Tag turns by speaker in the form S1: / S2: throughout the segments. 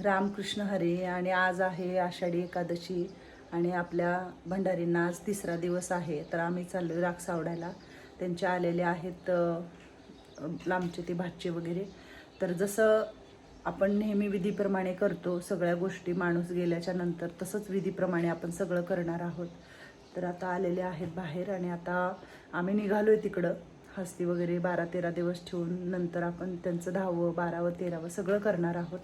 S1: रामकृष्ण हरी आणि आज आहे आषाढी एकादशी आणि आपल्या भंडारींना आज तिसरा दिवस आहे. तर आम्ही चाललो राख सावडायला. त्यांच्या आलेले आहेत लांबचे ते भाचे वगैरे. तर जसं आपण नेहमी विधीप्रमाणे करतो सगळ्या गोष्टी माणूस गेल्याच्यानंतर तसंच विधीप्रमाणे आपण सगळं करणार आहोत. तर आता आलेले आहेत बाहेर आणि आता आम्ही निघालोय तिकडं. हस्ती वगैरे बारा तेरा दिवस ठेवून नंतर आपण त्यांचं दहावं बारावं तेरावं सगळं करणार आहोत.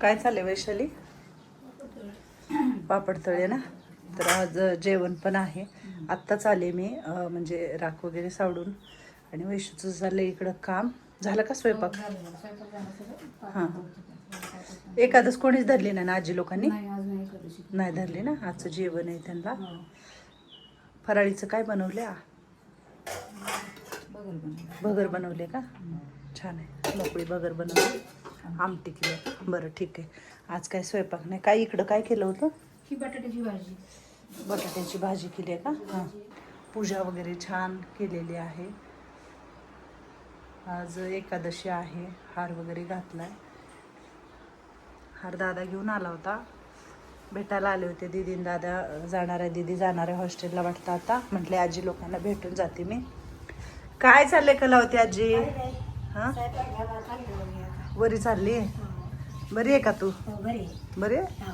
S1: काय चाललंय वैशाली? पापड तळे ना? तर आज जेवण पण आहे. आत्ताच आले मी म्हणजे राख वगैरे सावडून आणि वैशूचं झालं इकडं काम. झालं का स्वयंपाक? हां. एकादच कोणीच धरली नाही ना आजी लोकांनी?
S2: नाही आज नाही एकादशी.
S1: नाही धरली ना? आजचं जेवण आहे त्यांना. फराळीचं काय
S2: बनवलं
S1: भगर बनवले का? छान आहे. मोकळी भगर बनवली. आमटी केली बरं ठीक आहे. आज काय स्वयंपाक नाही? काय इकडं काय केलं होतं?
S2: ही बटाट्याची भाजी.
S1: बटाट्याची भाजी केली आहे का? हां. पूजा वगैरे छान केलेली आहे. आज एकादशी आहे. हार वगैरे घातलाय. हार दादा घेऊन आला होता. भेटायला आले होते. दीदी दादा जाणार आहे. दीदी जाणार आहे हॉस्टेलला वाटतं आता. म्हटले आजी लोकांना भेटून जाते मी. काय चाललंय कलावती आजी? हां? वरी चालली? बरी आहे का तू?
S2: बरे
S1: बरी आहे?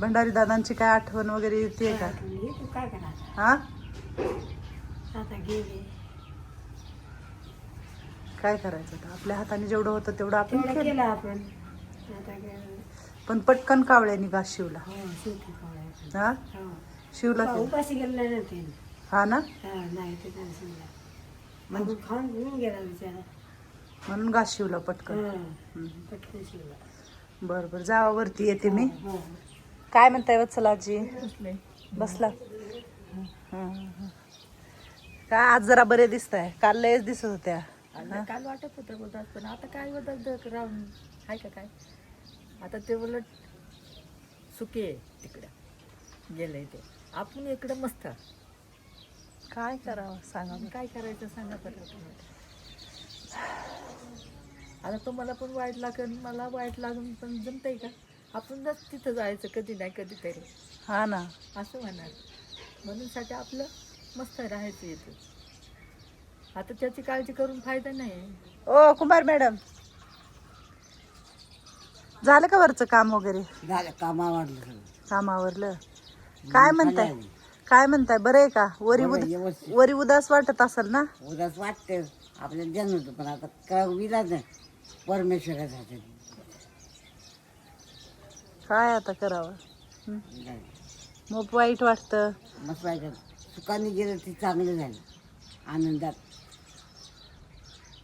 S1: भंडारी दादांची काय आठवण वगैरे येते का?
S2: तू काय करणार?
S1: हा? काय करायचं आता? आपल्या हाताने जेवढं होतं तेवढं आपण केलं.
S2: आपण.
S1: पण पटकन कावळ्यानी घास शिवला.
S2: हो
S1: हा?
S2: हो.
S1: शिवला.
S2: उपाशी गेलं
S1: हा ना?
S2: हा नाही खाऊन घेऊन गेला बिचारा.
S1: म्हणून घास शिवला पटकन.
S2: हा
S1: हम्म.
S2: पटकन शिवला.
S1: बर बर. जावा वरती येते मी.
S2: हो
S1: काय म्हणताय वत्सला आजी
S2: बसले.
S1: बसला. हं, हं. काय आज जरा बरे दिसत आहे काल लयच दिसत होत्या.
S3: काल वाटत होतं बोलतात पण आता काय होतात राहून? आहे का काय? आता ते उलट सुके आहे तिकडं. गेलंय ते. आपण इकडं मस्त.
S1: काय करावं? सांगा
S3: काय करायचं सांगा बरं. आता तुम्हाला पण वाईट लागेल मला वाईट लागून पण जमतंय का? आपण जर तिथं जायचं कधी नाही कधीतरी.
S1: हा ना.
S3: असं म्हणणार म्हणून साठी आपलं मस्त राहायचं येतं आता त्याची काळजी करून फायदा नाही.
S1: ओ कुमार मॅडम. झालं का वरचं काम वगैरे?
S4: झालं कामा वाढलं
S1: कामावरलं. काय म्हणताय? काय म्हणताय? बरं आहे का? वरी
S4: बरं
S1: उद
S4: व्यवस्थित.
S1: वरी उदास वाटत असेल ना?
S4: उदास वाटते आपल्याला जन्म होतो पण आता काय विलाज नाही. परमेश्वराचा हातात.
S1: काय आता करावं? हं? मग वाईट वाटतं.
S4: मस्त वाटत सुखाने गेलं ते चांगलं झालं. आनंदात.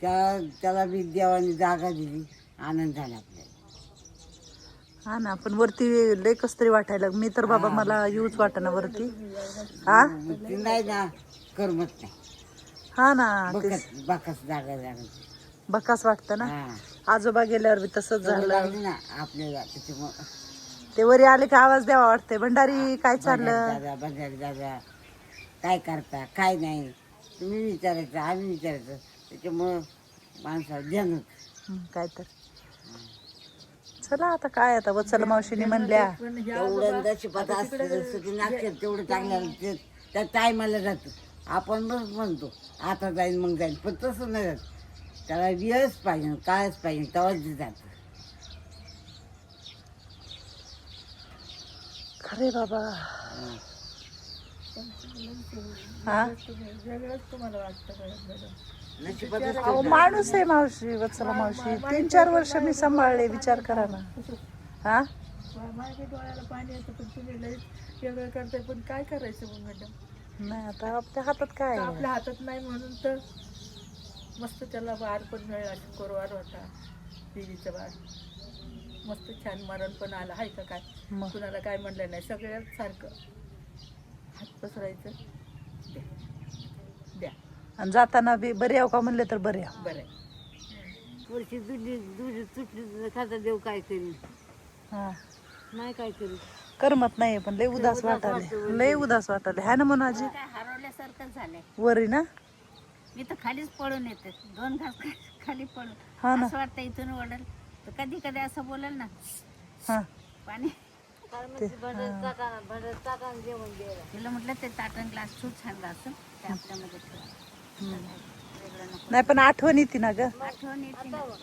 S4: त्या त्याला बी देवाने जागा दिली. आनंद झाला आपल्याला.
S1: हा ना पण वरती लय कस तरी वाटायला मी तर बाबा मला येऊच वाटना वरती. हा?
S4: मग ते नाही ना करमत नाही.
S1: हा ना ते
S4: बकस बकस जागा जागा
S1: बकास वाटतं ना?
S4: हा.
S1: आजोबा गेल्यावर बी तसंच झालं.
S4: लागली ना आपल्याला त्याच्यामुळं
S1: ते वरी आले की आवाज द्यावा वाटतंय. भंडारी काय चाललं?
S4: दादा बंजारी दादा. काय करता? काय नाही. तुम्ही विचारायचं आम्ही विचारायचं. त्याच्यामुळं माणसाला ध्यान.
S1: हं, काय तर. चला आता काय आता? वत्सल मावशीने म्हणल्या.
S4: नशिबात असतं जसं की तेवढं चांगलं ते त्या टायमाला जातं. आपण बस म्हणतो आता जाईल मग जाईल पण तसं नाही जात. त्याला वेळच पाहिजे काळच पाहिजे तेव्हाच जातं
S1: खरे बाबा
S4: हं.
S1: हा अहो माणूस आहे मावशी वत्सला मावशी. तीन चार वर्ष मी सांभाळले विचार करा ना. हा?
S3: माझ्या डोळ्याला पाणी येतं पण तुम्ही लई वेगळं करताय पण काय करायचं मग मॅडम
S1: नाही आता आपल्या हातात काय आहे?
S3: आपल्या हातात नाही म्हणून तर मस्त त्याला वार पण मिळाला कोरवार होता. देवीचा वार. मस्त छान मरण पण आलं. आहे का काय?
S1: मग.
S3: कुणाला काय म्हणलं नाही. सगळ्यात सारखं. हात पसरायचं. द्या द्या.
S1: आणि जाताना बी बरे याव का म्हणले तर बरे
S3: बरं आहे.
S2: वर्षी दुधी दुधी तुटली तर खाता देव काय करीन?
S1: हा.
S2: नाही काय करीन?
S1: करमत नाही पण लय उदास वाटाले लय उदास वाटाले हाय ना म्हणून आजी
S5: हरवल्यासारखं झालंय.
S1: वरी ना?
S5: मी तर खालीच पळून येते. दोन घास खाली पळून.
S1: हा ना.
S5: असं वाटतं इथून ओढल. तर कधी कधी असं बोलेल ना.
S1: हा.
S5: पाणी. तिला म्हटलं ते ताटण ग्लास खूप छान असून ते आपल्यामध्ये ठेवा. वेगळं नको.
S1: नाही पण आठवण येते ना ग.
S5: आठवण येते ना.
S2: दिवस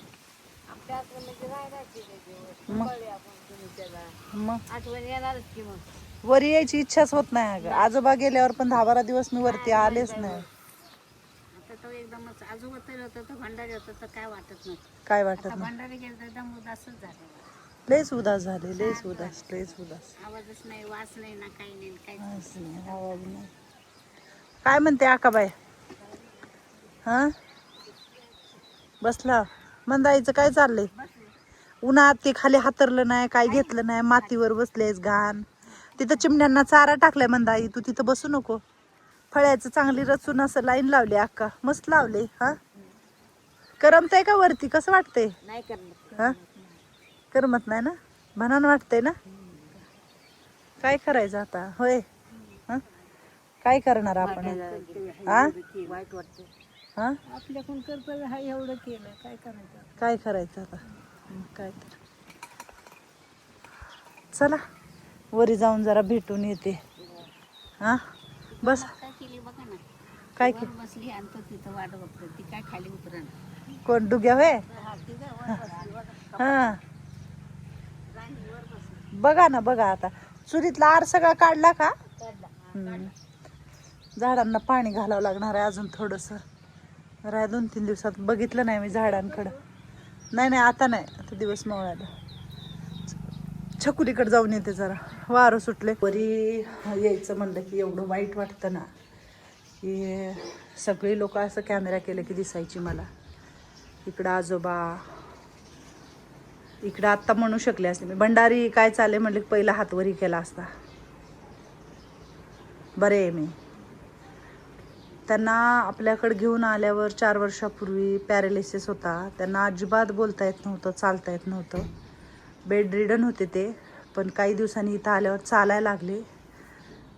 S1: मग?
S2: आठवण येणारच की मग.
S1: वरी यायची इच्छाच होत नाही अगं. आजोबा गेल्यावर पण दहा बारा दिवस मी वरती आलेच नाही.
S5: एकदमच आजोबा तरी होतं तर भंडारी होतं तर काय वाटत नव्हतं.
S1: काय वाटत
S5: आता
S1: नाही
S5: भंडारी गेलं तर एकदम उदासच झालं
S1: लयच उदास झाले लयच उदास लयच उदास.
S5: आवाजच नाही वास नाही ना काही नाही काहीच नाही.
S1: काहीच नाही, आवाज नाही. काय म्हणते आकाबाई? हा? बसला. मंदाईचं काय चाललंय? उन्हात ते खाली हातरलं नाही काय घेतलं नाही मातीवर बसलेस घाण. तिथं चिमण्यांना चारा टाकलाय मंदाई तू तिथं बसू नको. फळ्याचं चांगली रचून असं लाईन लावली अक्का. मस्त लावले हा? करमतंय का वरती? कसं वाटतंय?
S2: नाही करणार
S1: हा? करमत नाही ना? म्हणान वाटतंय ना? काय करायचं आता? होय. हं? काय करणार आपण? हा? हा?
S2: आपल्याकडून कर्तव्य हा एवढं केलं काय करायचं
S1: काय करायचं आता? काय तर. चला. वरी जाऊन जरा भेटून येते. हा? बस.
S5: काय
S1: के
S5: बसली आणि तो तिथं वाट बघतो ती काय खाली उतरण
S1: कोण डुग्या होय? हा बघा ना बघा आता. चुरीतला आर सगळा काढला का. झाडांना पाणी घालावं लागणार आहे अजून थोडंसं. जरा दोन तीन दिवसात बघितलं नाही मी झाडांकडं. नाही नाही आता नाही. आता दिवस मवळाला छकुलीकडे जाऊन येते जरा. वारं सुटले. वरी यायचं म्हणलं की एवढं वाईट वाटतं ना. की सगळी लोक असं कॅमेरा केलं की दिसायची मला. इकडं आजोबा इकडं आत्ता म्हणू शकले असते मी. भंडारी काय चाले म्हटले की पहिला हातवरी केला असता. बरे आहे मी. त्यांना आपल्याकडे घेऊन आल्यावर चार वर्षापूर्वी पॅरालिसिस होता. त्यांना अजिबात बोलता येत नव्हतं चालता येत नव्हतं. बेड रिडन होते ते पण काही दिवसांनी इथं आल्यावर चालायला लागले.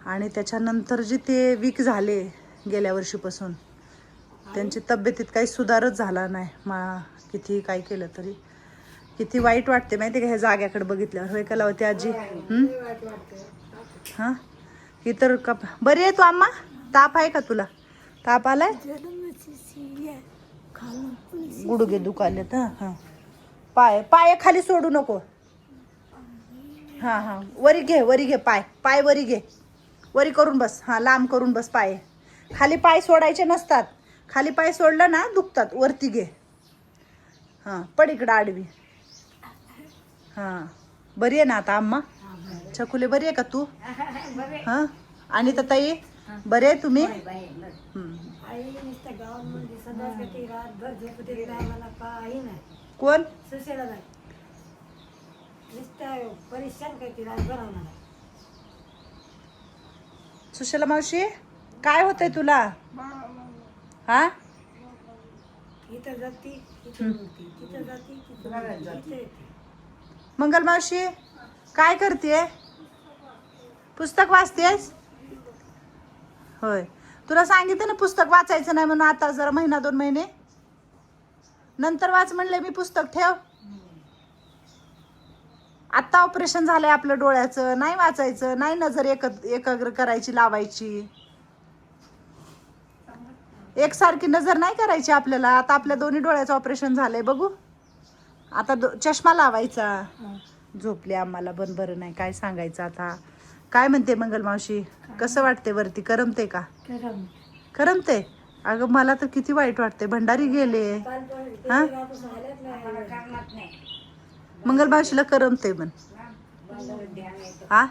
S1: आणि त्याच्यानंतर जे ते वीक झाले गेल्या वर्षीपासून. त्यांची तब्येतीत काही सुधारच झाला नाही. मा किती काय केलं तरी. किती वाईट वाटते माहिती का? ह्या जाग्याकडे बघितल्यावर. होय का लावते आजी? हां? हा? ही कप बरी आहे तू आम्हा ताप आहे का तुला? ताप आलाय? गुडघे दुखालेत हा हा. पाय पाय खाली सोडू नको. हा हा. वरी घे वरी घे पाय. पाय वरी घे. वरी करून बस. हा लांब करून बस पाय. खाली पाय सोडायचे नसतात. खाली पाय सोडलं ना दुखतात. वरती घे. हां पड इकडं आडवी. हां. बरी आहे ना आता आम्हा छकुले बरी आहे का तू? हां? आणि तर ताई बरे आहे तुम्ही? कोण?
S2: सुशेला
S1: मावशी? काय होतंय तुला? हा? मंगल मावशी काय करते पुस्तक वाचतेस? होय. तुला सांगितलं ना पुस्तक वाचायचं नाही म्हणून आता जरा महिना दोन महिने? नंतर वाच म्हणले मी पुस्तक ठेव. आत्ता ऑपरेशन झालंय आपलं डोळ्याचं. नाही वाचायचं नाही नजर एक एकाग्र करायची लावायची. एकसारखी नजर नाही करायची आपल्याला. आता आपल्या दोन्ही डोळ्याचं ऑपरेशन झालंय बघू. आता दो चष्मा लावायचा. झोपले आम्हाला बन बरं नाही. काय सांगायचं आता? काय म्हणते मंगल मावशी? कसं वाटते वरती? करमते का? करमते अगं मला तर किती वाईट वाटते भंडारी गेले. हा? मंगल मावशीला करमते पण हा?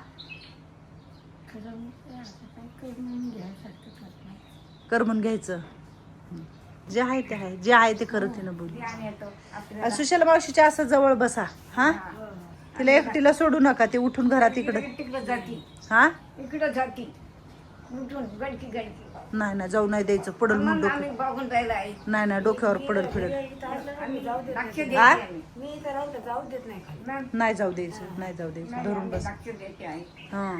S1: करमून घ्यायचं. जे आहे ते आहे. जे आहे ते करत ना बोल. सुशाला मावशीच्या असं जवळ बसा. हा? तिला एकटीला सोडू नका. ते उठून घरात इकडं.
S2: तिकडं जाती.
S1: हा
S2: इकडं जाती
S1: नाही नाही जाऊ नाही द्यायचं. पडल मग नाही नाही डोक्यावर पडल फिडल
S2: नाही.
S1: हा?
S2: जाऊ देत नाही खाली.
S1: नाही जाऊ द्यायचं. नाही जाऊ द्यायचं. धरून बस. हा.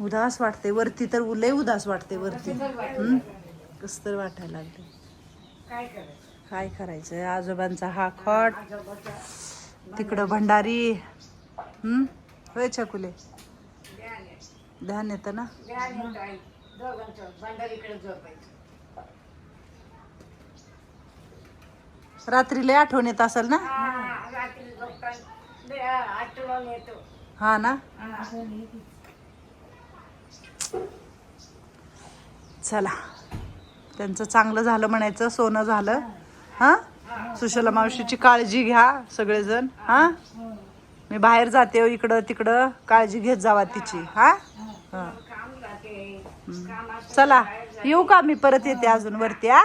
S1: उदास वाटते. वरती तर लय उदास वाटते वरती. हम्म? कस तर वाटायला लागले
S4: काय करायचं?
S1: आजोबांचा हा खॉट. तिकडं भंडारी. हम्म? होय छकुले? ध्यान येतं ना? रात्री लय आठवण येत असेल ना?
S4: हा
S1: ना? चला. त्यांचं चांगलं झालं म्हणायचं सोनं झालं. हा? सुशला मावशीची काळजी घ्या सगळेजण. हा? मी बाहेर जाते हो इकडं तिकडं. काळजी घेत जावा तिची. हा? हां. चला. येऊ का मी? परत येते अजून वरती हा?